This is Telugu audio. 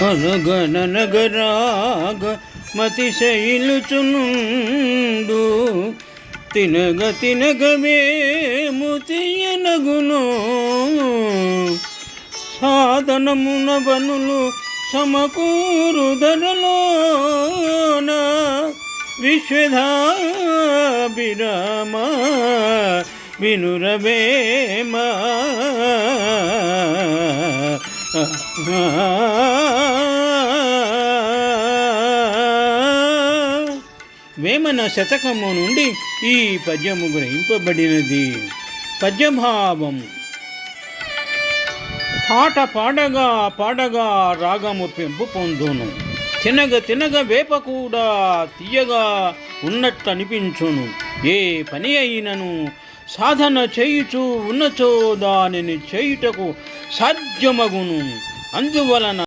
అనగనగరాగ మతిశైలుచునుండు. తినగ తినగవేము తీయనగును. సాధనమున వనులు సమకూరు ధరలోన విశ్వధాభిరామ వినురవేమా వేమన శతకము నుండి ఈ పద్యము గ్రహింపబడినది. పద్యభావం. పాట పాడగా పాడగా రాగము పెంపు పొందును. తినగ తినగ వేప కూడా తీయగా ఉన్నట్టు అనిపించును ఏ పని అయినను సాధన చేయుచు ఉన్నచో దానిని చేయుటకు సాధ్యమగును. అందువలన